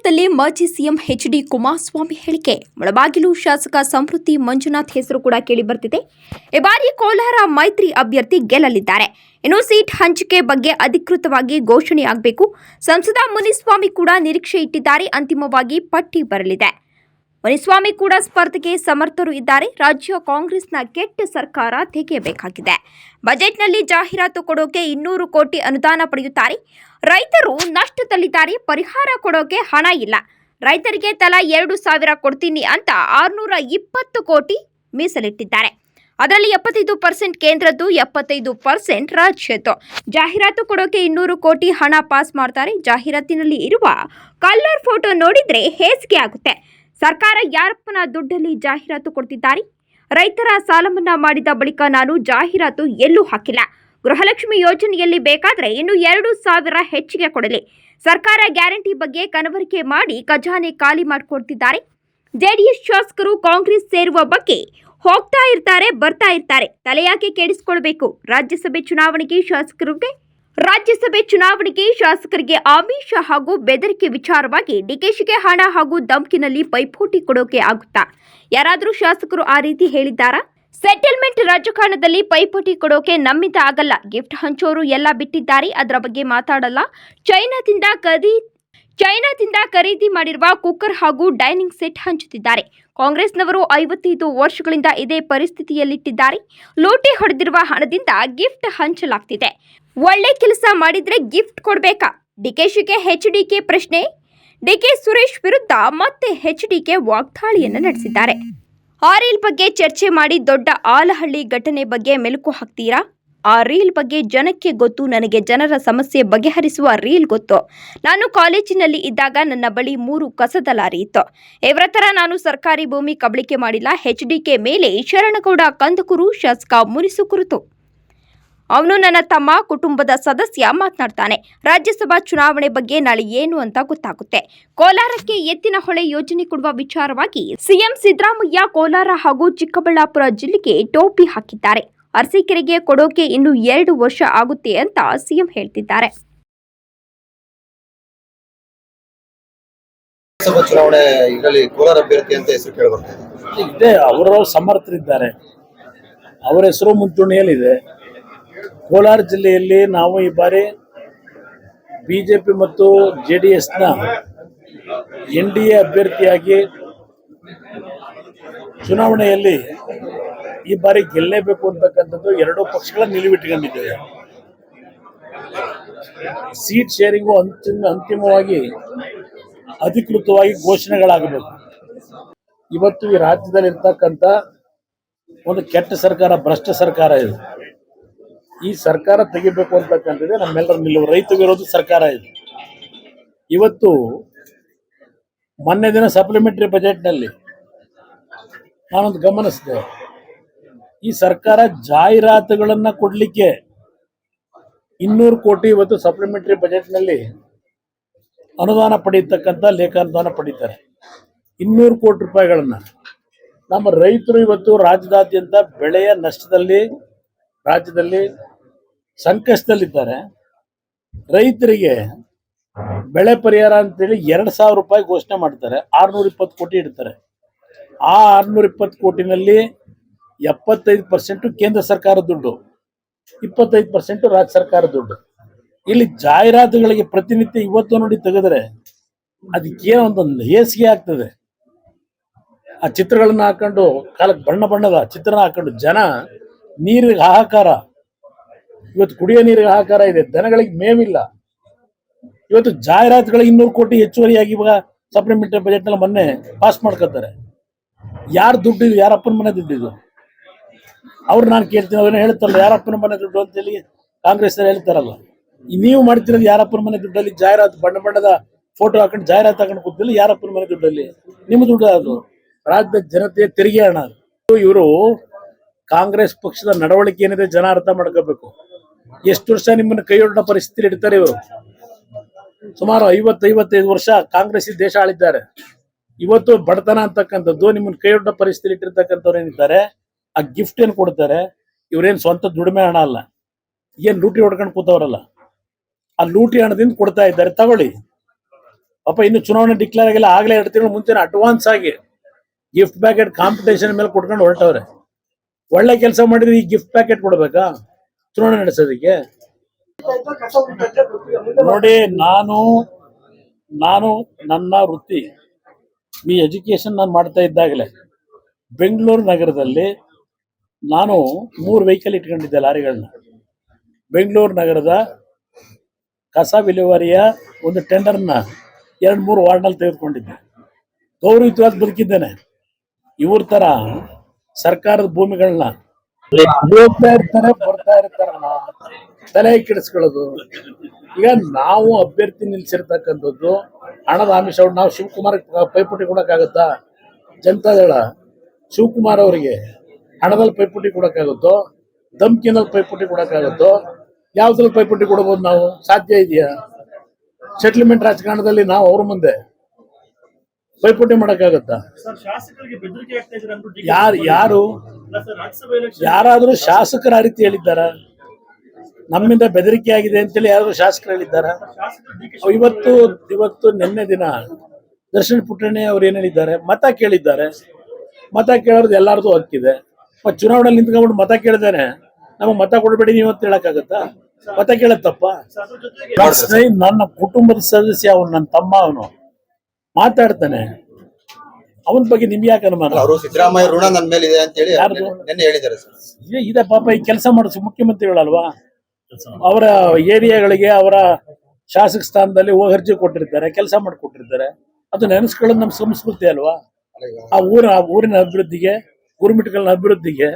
ಕೋಲಾರದಲ್ಲಿ ಮಾಜಿ CM H D Kumaraswamy ಹೇಳಿಕೆ. ಮುಳಬಾಗಿಲು ಶಾಸಕ ಸಂಪೃತಿ ಮಂಜುನಾಥ್ ಹೆಸರು ಕೂಡ ಕೇಳಿಬರ್ತಿದೆ ಈ ಬಾರಿ ಕೋಲಾರ ಮೈತ್ರಿ ಅಭ್ಯರ್ಥಿ ಗೆಲ್ಲಲಿದ್ದಾರೆ. ಇನ್ನು ಸೀಟ್ ಹಂಚಿಕೆ ಬಗ್ಗೆ ಅಧಿಕೃತವಾಗಿ ಘೋಷಣೆಯಾಗಬೇಕು. ಸಂಸದ ಮುನಿಸ್ವಾಮಿ ಕೂಡ ನಿರೀಕ್ಷೆ ಇಟ್ಟಿದ್ದಾರೆ. ಅಂತಿಮವಾಗಿ ಪಟ್ಟಿ ಬರಲಿದೆ. ಮುನಿಸ್ವಾಮಿ ಕೂಡ ಸ್ಪರ್ಧೆಗೆ ಸಮರ್ಥರು ಇದ್ದಾರೆ. ರಾಜ್ಯ ಕಾಂಗ್ರೆಸ್ನ ಕೆಟ್ಟ ಸರ್ಕಾರ ತೆಗೆಯಬೇಕಾಗಿದೆ. ಬಜೆಟ್ನಲ್ಲಿ ಜಾಹೀರಾತು ಕೊಡೋಕೆ ಇನ್ನೂರು ಕೋಟಿ ಅನುದಾನ ಪಡೆಯುತ್ತಾರೆ. ರೈತರು ನಷ್ಟದಲ್ಲಿದ್ದಾರೆ. ಪರಿಹಾರ ಕೊಡೋಕೆ ಹಣ ಇಲ್ಲ. ರೈತರಿಗೆ ತಲಾ ಎರಡು ಸಾವಿರ ಕೊಡ್ತೀನಿ ಅಂತ ಆರುನೂರ ಇಪ್ಪತ್ತು ಕೋಟಿ ಮೀಸಲಿಟ್ಟಿದ್ದಾರೆ. ಅದರಲ್ಲಿ ಎಪ್ಪತ್ತೈದು ಪರ್ಸೆಂಟ್ ಕೇಂದ್ರದ್ದು, ಎಪ್ಪತ್ತೈದು ಪರ್ಸೆಂಟ್ ರಾಜ್ಯದ್ದು. ಜಾಹೀರಾತು ಕೊಡೋಕೆ ಇನ್ನೂರು ಕೋಟಿ ಹಣ ಪಾಸ್ ಮಾಡ್ತಾರೆ. ಜಾಹೀರಾತಿನಲ್ಲಿ ಇರುವ ಕಲ್ಲರ್ ಫೋಟೋ ನೋಡಿದ್ರೆ ಹೇಸಿಗೆ ಆಗುತ್ತೆ. ಸರ್ಕಾರ ಯಾರಪ್ಪನ ದುಡ್ಡಲ್ಲಿ ಜಾಹೀರಾತು ಕೊಡ್ತಿದ್ದಾರೆ? ರೈತರ ಸಾಲ ಮಾಡಿದ ಬಳಿಕ ನಾನು ಜಾಹೀರಾತು ಎಲ್ಲೂ ಹಾಕಿಲ್ಲ. ಗೃಹಲಕ್ಷ್ಮಿ ಯೋಜನೆಯಲ್ಲಿ ಬೇಕಾದರೆ ಇನ್ನು ಎರಡು ಸಾವಿರ ಹೆಚ್ಚಿಗೆ ಕೊಡಲಿ. ಸರ್ಕಾರ ಗ್ಯಾರಂಟಿ ಬಗ್ಗೆ ಕನವರಿಕೆ ಮಾಡಿ ಖಜಾನೆ ಖಾಲಿ ಮಾಡಿಕೊಡ್ತಿದ್ದಾರೆ. ಜೆಡಿಎಸ್ ಶಾಸಕರು ಕಾಂಗ್ರೆಸ್ ಸೇರುವ ಬಗ್ಗೆ ಹೋಗ್ತಾ ಇರ್ತಾರೆ, ಬರ್ತಾ ಇರ್ತಾರೆ. ತಲೆಯಾಕೆ ಕೇಳಿಸ್ಕೊಳ್ಬೇಕು ರಾಜ್ಯಸಭೆ ಚುನಾವಣೆಗೆ ಶಾಸಕರಿಗೆ ರಾಜ್ಯಸಭೆ ಚುನಾವಣೆಗೆ ಶಾಸಕರಿಗೆ ಆಮಿಷ ಹಾಗೂ ಬೆದರಿಕೆ ವಿಚಾರವಾಗಿ ಡಿಕೆಶಿಗೆ ಹಣ ಹಾಗೂ ಧಮ್ಕಿನಲ್ಲಿ ಪೈಪೋಟಿ ಕೊಡೋಕೆ ಆಗುತ್ತಾ? ಯಾರಾದರೂ ಶಾಸಕರು ಆ ರೀತಿ ಹೇಳಿದ್ದಾರಾ? ಸೆಟಲ್ಮೆಂಟ್ ರಾಜಕಾರಣದಲ್ಲಿ ಪೈಪೋಟಿ ಕೊಡೋಕೆ ನಮ್ಮಿಂದ ಆಗಲ್ಲ. ಗಿಫ್ಟ್ ಹಂಚೋರು ಎಲ್ಲ ಬಿಟ್ಟಿದ್ದಾರೆ. ಅದರ ಬಗ್ಗೆ ಮಾತಾಡಲ್ಲ. ಚೈನಾದಿಂದ ಕದಿ ಚೈನಾದಿಂದ ಖರೀದಿ ಮಾಡಿರುವ ಕುಕ್ಕರ್ ಹಾಗೂ ಡೈನಿಂಗ್ ಸೆಟ್ ಹಂಚುತ್ತಿದ್ದಾರೆ. ಕಾಂಗ್ರೆಸ್ನವರು ಐವತ್ತೈದು ವರ್ಷಗಳಿಂದ ಇದೇ ಪರಿಸ್ಥಿತಿಯಲ್ಲಿಟ್ಟಿದ್ದಾರೆ. ಲೂಟಿ ಹೊಡೆದಿರುವ ಹಣದಿಂದ ಗಿಫ್ಟ್ ಹಂಚಲಾಗ್ತಿದೆ. ಒಳ್ಳೆ ಕೆಲಸ ಮಾಡಿದ್ರೆ ಗಿಫ್ಟ್ ಕೊಡಬೇಕಾ? ಡಿಕೆಶಿಗೆ ಡಿಕೆ ಪ್ರಶ್ನೆ. ಡಿಕೆ ಸುರೇಶ್ ವಿರುದ್ಧ ಮತ್ತೆ ಎಚ್ ಡಿಕೆ ವಾಗ್ದಾಳಿಯನ್ನು ನಡೆಸಿದ್ದಾರೆ. ಆರ್ಎಲ್ ಬಗ್ಗೆ ಚರ್ಚೆ ಮಾಡಿ ದೊಡ್ಡ ಆಲಹಳ್ಳಿ ಘಟನೆ ಬಗ್ಗೆ ಮೆಲುಕು ಹಾಕ್ತೀರಾ? ಆ ರೀಲ್ ಬಗ್ಗೆ ಜನಕ್ಕೆ ಗೊತ್ತು, ನನಗೆ ಜನರ ಸಮಸ್ಯೆ ಬಗೆಹರಿಸುವ ರೀಲ್ ಗೊತ್ತು. ನಾನು ಕಾಲೇಜಿನಲ್ಲಿ ಇದ್ದಾಗ ನನ್ನ ಬಳಿ ಮೂರು ಕಸದ ಲಾರಿ ಇತ್ತು. ಇವರ ನಾನು ಸರ್ಕಾರಿ ಭೂಮಿ ಕಬಳಿಕೆ ಮಾಡಿಲ್ಲ, ಎಚ್ ಡಿಕೆ ಮೇಲೆ ಶರಣಗೌಡ, ಕಂದಕೂರು, ಶಾಸಕ ಮುರಿಸು ಕುರಿತು. ಅವನು ನನ್ನ ತಮ್ಮ ಕುಟುಂಬದ ಸದಸ್ಯ ಮಾತನಾಡ್ತಾನೆ. ರಾಜ್ಯಸಭಾ ಚುನಾವಣೆ ಬಗ್ಗೆ ನಾಳೆ ಏನು ಅಂತ ಗೊತ್ತಾಗುತ್ತೆ. ಕೋಲಾರಕ್ಕೆ ಎತ್ತಿನ ಹೊಳೆ ಯೋಜನೆ ಕೊಡುವ ವಿಚಾರವಾಗಿ ಸಿಎಂ ಸಿದ್ದರಾಮಯ್ಯ ಕೋಲಾರ ಹಾಗೂ ಚಿಕ್ಕಬಳ್ಳಾಪುರ ಜಿಲ್ಲೆಗೆ ಟೋಪಿ ಹಾಕಿದ್ದಾರೆ. ಅರಸೀಕೆರೆಗೆ ಕೊಡೋಕೆ ಇನ್ನು ಎರಡು ವರ್ಷ ಆಗುತ್ತೆ ಅಂತ ಸಿಎಂ ಹೇಳ್ತಿದ್ದಾರೆ. ಲೋಕಸಭಾ ಚುನಾವಣೆ ಇದರಲ್ಲಿ ಕೋಲಾರ ಅಭ್ಯರ್ಥಿ ಅಂತ ಹೆಸರು ಇದೆ ಅವರ ಅವರವರು ಸಮರ್ಥರಿದ್ದಾರೆ. ಅವರ ಹೆಸರು ಮುಂಚೂಣಿಯಲ್ಲಿದೆ. ಕೋಲಾರ ಜಿಲ್ಲೆಯಲ್ಲಿ ನಾವು ಈ ಬಾರಿ ಬಿಜೆಪಿ ಮತ್ತು ಜೆ ಡಿ ಎಸ್ನ ಎನ್ ಡಿ ಎ ಅಭ್ಯರ್ಥಿಯಾಗಿ ಚುನಾವಣೆಯಲ್ಲಿ ಈ ಬಾರಿ ಗೆಲ್ಲೇಬೇಕು ಅಂತಕ್ಕಂಥದ್ದು ಎರಡೂ ಪಕ್ಷಗಳ ನಿಲುವಿಟ್ಕೊಂಡಿದ್ದೇವೆ. ಸೀಟ್ ಶೇರಿಂಗ್ ಅಂತಿಮ ಅಂತಿಮವಾಗಿ ಅಧಿಕೃತವಾಗಿ ಘೋಷಣೆಗಳಾಗಬೇಕು. ಇವತ್ತು ಈ ರಾಜ್ಯದಲ್ಲಿ ಇರ್ತಕ್ಕಂಥ ಒಂದು ಕೆಟ್ಟ ಸರ್ಕಾರ, ಭ್ರಷ್ಟ ಸರ್ಕಾರ ಇದು. ಈ ಸರ್ಕಾರ ತೆಗಿಬೇಕು ಅಂತಕ್ಕಂಥದ್ದೇ ನಮ್ಮೆಲ್ಲರ ನಿಲುವು. ರೈತ ವಿರೋಧಿ ಸರ್ಕಾರ ಇದು. ಇವತ್ತು ಮೊನ್ನೆ ದಿನ ಸಪ್ಲಿಮೆಂಟರಿ ಬಜೆಟ್ನಲ್ಲಿ ನಾನೊಂದು ಗಮನಿಸಿದೆ. ಈ ಸರ್ಕಾರ ಜಾಹೀರಾತುಗಳನ್ನ ಕೊಡ್ಲಿಕ್ಕೆ ಇನ್ನೂರು ಕೋಟಿ ಇವತ್ತು ಸಪ್ಲಿಮೆಂಟರಿ ಬಜೆಟ್ನಲ್ಲಿ ಅನುದಾನ ಪಡೀತಕ್ಕಂಥ ಲೇಖಾನುದಾನ ಪಡೀತಾರೆ. ಇನ್ನೂರು ಕೋಟಿ ರೂಪಾಯಿಗಳನ್ನ. ನಮ್ಮ ರೈತರು ಇವತ್ತು ರಾಜ್ಯದಾದ್ಯಂತ ಬೆಳೆಯ ನಷ್ಟದಲ್ಲಿ, ರಾಜ್ಯದಲ್ಲಿ ಸಂಕಷ್ಟದಲ್ಲಿದ್ದಾರೆ. ರೈತರಿಗೆ ಬೆಳೆ ಪರಿಹಾರ ಅಂತೇಳಿ ಎರಡು ಸಾವಿರ ರೂಪಾಯಿ ಘೋಷಣೆ ಮಾಡ್ತಾರೆ. ಆರ್ನೂರ ಇಪ್ಪತ್ತು ಕೋಟಿ ಇಡ್ತಾರೆ. ಆ ಆರ್ನೂರ ಇಪ್ಪತ್ತು ಕೋಟಿನಲ್ಲಿ ಎಪ್ಪತ್ತೈದು ಪರ್ಸೆಂಟು ಕೇಂದ್ರ ಸರ್ಕಾರ ದುಡ್ಡು, ಇಪ್ಪತ್ತೈದು ಪರ್ಸೆಂಟು ರಾಜ್ಯ ಸರ್ಕಾರ ದುಡ್ಡು. ಇಲ್ಲಿ ಜಾಹೀರಾತುಗಳಿಗೆ ಪ್ರತಿನಿತ್ಯ ಇವತ್ತು ನೋಡಿ ತೆಗೆದ್ರೆ ಅದಕ್ಕೇನೋ ಒಂದು ಹೇಸಿಗೆ ಆಗ್ತದೆ. ಆ ಚಿತ್ರಗಳನ್ನ ಹಾಕೊಂಡು, ಕಾಲಕ್ಕೆ ಬಣ್ಣ ಬಣ್ಣದ ಚಿತ್ರನ ಹಾಕೊಂಡು ಜನ ನೀರಿಗೆ ಹಾಹಾಕಾರ. ಇವತ್ತು ಕುಡಿಯೋ ನೀರಿಗೆ ಹಾಹಾಕಾರ ಇದೆ, ದನಗಳಿಗೆ ಮೇವಿಲ್ಲ. ಇವತ್ತು ಜಾಹೀರಾತುಗಳಿಗೆ ಇನ್ನೂರು ಕೋಟಿ ಹೆಚ್ಚುವರಿಯಾಗಿ ಇವಾಗ ಸಪ್ಲಿಮೆಂಟರಿ ಬಜೆಟ್ನಲ್ಲಿ ಮೊನ್ನೆ ಪಾಸ್ ಮಾಡ್ಕೊತಾರೆ. ಯಾರು ದುಡ್ಡು ಇದು ಯಾರಪ್ಪನ ಮನೆ ದುಡ್ಡು ಇದು ಅವ್ರು ನಾನು ಕೇಳ್ತೀನಿ ಅವ್ರನ್ನ ಹೇಳ್ತಾರಲ್ಲ, ಯಾರಪ್ಪನ ಮನೆ ದುಡ್ಡು ಅಂತೇಳಿ ಕಾಂಗ್ರೆಸ್ ಹೇಳ್ತಾರಲ್ಲ. ನೀವು ಮಾಡ್ತಿರೋದು ಯಾರಪ್ಪನ ಮನೆ ದುಡ್ಡಲ್ಲಿ ಜಾಹೀರಾತು, ಬಣ್ಣ ಬಣ್ಣದ ಫೋಟೋ ಹಾಕೊಂಡು ಜಾಹೀರಾತು ಹಾಕೊಂಡು ಕೂತಿಲ್ಲ ಯಾರಪ್ಪನ ಮನೆ ದುಡ್ಡಲ್ಲಿ? ನಿಮ್ಮ ದುಡ್ಡು ಅದು. ರಾಜ್ಯದ ಜನತೆಯ ತೆರಿಗೆ ಹಣ ಇವರು ಕಾಂಗ್ರೆಸ್ ಪಕ್ಷದ ನಡವಳಿಕೆ ಏನಿದೆ ಜನ ಅರ್ಥ ಮಾಡ್ಕೋಬೇಕು. ಎಷ್ಟು ವರ್ಷ ನಿಮ್ಮನ್ನ ಕೈಯೊಡ್ಡ ಪರಿಸ್ಥಿತಿ ಇಡ್ತಾರೆ ಇವರು? ಸುಮಾರು ಐವತ್ತೈವತ್ತೈದು ವರ್ಷ ಕಾಂಗ್ರೆಸ್ ದೇಶ ಆಳಿದ್ದಾರೆ. ಇವತ್ತು ಬಡತನ ಅಂತಕ್ಕಂಥದ್ದು, ನಿಮ್ಮನ್ನ ಕೈಯೊಡ್ಡ ಪರಿಸ್ಥಿತಿ ಇಟ್ಟಿರ್ತಕ್ಕಂಥವ್ರು ಏನಿದ್ದಾರೆ? ಆ ಗಿಫ್ಟ್ ಏನ್ ಕೊಡ್ತಾರೆ? ಇವ್ರೇನ್ ಸ್ವಂತ ದುಡಿಮೆ ಹಣ ಅಲ್ಲ. ಏನ್ ಲೂಟಿ ಹೊಡ್ಕೊಂಡು ಕೂತವ್ರಲ್ಲ. ಆ ಲೂಟಿ ಹಣದಿಂದ ಕೊಡ್ತಾ ಇದ್ದಾರೆ. ತಗೊಳ್ಳಿ. ಪಾಪ ಇನ್ನು ಚುನಾವಣೆ ಡಿಕ್ಲೇರ್ ಆಗಿಲ್ಲ. ಆಗಲೇ ಎರಡು ತಿಂಗಳು ಮುಂಚೆ ಅಡ್ವಾನ್ಸ್ ಆಗಿ ಗಿಫ್ಟ್ ಪ್ಯಾಕೆಟ್ ಕಾಂಪಿಟೇಷನ್ ಮೇಲೆ ಕೊಟ್ಕೊಂಡು ಹೊರಟವ್ರೆ. ಒಳ್ಳೆ ಕೆಲಸ ಮಾಡಿದ್ರೆ ಈ ಗಿಫ್ಟ್ ಪ್ಯಾಕೆಟ್ ಕೊಡ್ಬೇಕಾ? ಚುನಾವಣೆ ನಡೆಸೋದಕ್ಕೆ. ನೋಡಿ, ನಾನು ನಾನು ನನ್ನ ವೃತ್ತಿ, ಈ ಎಜುಕೇಶನ್ ನಾನು ಮಾಡ್ತಾ ಇದ್ದಾಗಲೇ, ಬೆಂಗಳೂರು ನಗರದಲ್ಲಿ ನಾನು ಮೂರು ವೆಹಿಕಲ್ ಇಟ್ಕೊಂಡಿದ್ದೆ ಲಾರಿಗಳನ್ನ. ಬೆಂಗಳೂರು ನಗರದ ಕಸ ವಿಲೇವಾರಿಯ ಒಂದು ಟೆಂಡರ್ನ ಎರಡು ಮೂರು ವಾರ್ಡ್ನಲ್ಲಿ ತೆಗೆದುಕೊಂಡಿದ್ದೆ. ಗೌರವಯುತವಾಗಿ ಬದುಕಿದ್ದೇನೆ. ಇವ್ರ ತರ ಸರ್ಕಾರದ ಭೂಮಿಗಳನ್ನ ಹೋಗ್ತಾ ಇರ್ತಾರೆ ಬರ್ತಾ ಇರ್ತಾರಲ್ಲ ತಲೆ ಕೆಡಿಸ್ಕೊಳ್ಳೋದು. ಈಗ ನಾವು ಅಭ್ಯರ್ಥಿ ನಿಲ್ಸಿರ್ತಕ್ಕಂಥದ್ದು ಹಣದ ಆಮಿಷ ನಾವು ಶಿವಕುಮಾರ್ ಪೈಪೋಟಿ ಕೊಡಕ್ಕಾಗತ್ತಾ? ಜನತಾದಳ ಶಿವಕುಮಾರ್ ಅವರಿಗೆ ಹಣದಲ್ಲಿ ಪೈಪೋಟಿ ಕೊಡಕ್ಕಾಗುತ್ತೋ ಧಮ್ಕಿನಲ್ಲಿ ಪೈಪೋಟಿ ಕೊಡಕ್ಕಾಗುತ್ತೋ ಯಾವ್ದ್ರಲ್ಲಿ ಪೈಪೋಟಿ ಕೊಡಬಹುದು ನಾವು? ಸಾಧ್ಯ ಇದೆಯಾ? ಸೆಟ್ಲ್ಮೆಂಟ್ ರಾಜಕಾರಣದಲ್ಲಿ ನಾವು ಅವ್ರ ಮುಂದೆ ಪೈಪೋಟಿ ಮಾಡಕ್ಕಾಗತ್ತಾ? ಯಾರು ಯಾರು? ಯಾರಾದ್ರೂ ಶಾಸಕರ ಆ ರೀತಿ ಹೇಳಿದ್ದಾರ? ನಮ್ಮಿಂದ ಬೆದರಿಕೆ ಆಗಿದೆ ಅಂತೇಳಿ ಯಾರಾದ್ರೂ ಶಾಸಕರು ಹೇಳಿದ್ದಾರ? ಇವತ್ತು ಇವತ್ತು ನಿನ್ನೆ ದಿನ ದರ್ಶನ್ ಪುಟ್ಟಣ್ಣೆ ಅವ್ರು ಏನ್ ಹೇಳಿದ್ದಾರೆ? ಮತ ಕೇಳಿದ್ದಾರೆ. ಮತ ಕೇಳೋದು ಎಲ್ಲಾರ್ದು ಹಕ್ಕಿದೆ. ಚುನಾವಣೆಯಲ್ಲಿ ನಿಂತ್ಕೊಂಡು ಮತ ಕೇಳಿದಾನೆ. ನಮಗೆ ಮತ ಕೊಡಬೇಡಿ ನೀವು ಅಂತ ಹೇಳಕ್ಕಾಗತ್ತಾ? ಮತ ಕೇಳತ್ತಪ್ಪ? ಜೊತೆಗೆ ನನ್ನ ಕುಟುಂಬದ ಸದಸ್ಯ ಅವನು ನನ್ನ ತಮ್ಮ ಅವನು. ಮಾತಾಡ್ತಾನೆ. ಅವನ ಬಗ್ಗೆ ನಿಮ್ಗೆ ಯಾಕೆ ಅನುಮಾನ? ಅವರು ಸಿದ್ದರಾಮಯ್ಯ ಋಣ ನನ್ನ ಮೇಲೆ ಇದೆ ಅಂತ ಹೇಳಿ ಯಾರ್ದು? ನಿನ್ನೆ ಹೇಳಿದ್ದಾರೆ ಸರ್. ಇದೆ- ಇದೆ ಪಾಪ ಈ ಕೆಲಸ ಮಾಡಿಸ್ ಮುಖ್ಯಮಂತ್ರಿಗಳಲ್ವಾ? ಅವರ ಏರಿಯಾಗಳಿಗೆ ಅವರ ಶಾಸಕ ಸ್ಥಾನದಲ್ಲಿ ಹೋಗಿ ಅರ್ಜಿ ಕೊಟ್ಟಿರ್ತಾರೆ ಕೆಲಸ ಮಾಡಿಕೊಟ್ಟಿರ್ತಾರೆ. ಅದು ನೆನೆಸ್ಕೊಳ್ಳೋದು ನಮ್ಮ ಸಂಸ್ಕೃತಿ ಅಲ್ವಾ? ಅಲ್ಲ ಈಗ ಆ ಊರ ಆ ಊರಿನ ಅಭಿವೃದ್ಧಿಗೆ ಗುರುಮಿಟ್ಗಳ ಅಭಿವೃದ್ಧಿಗೆ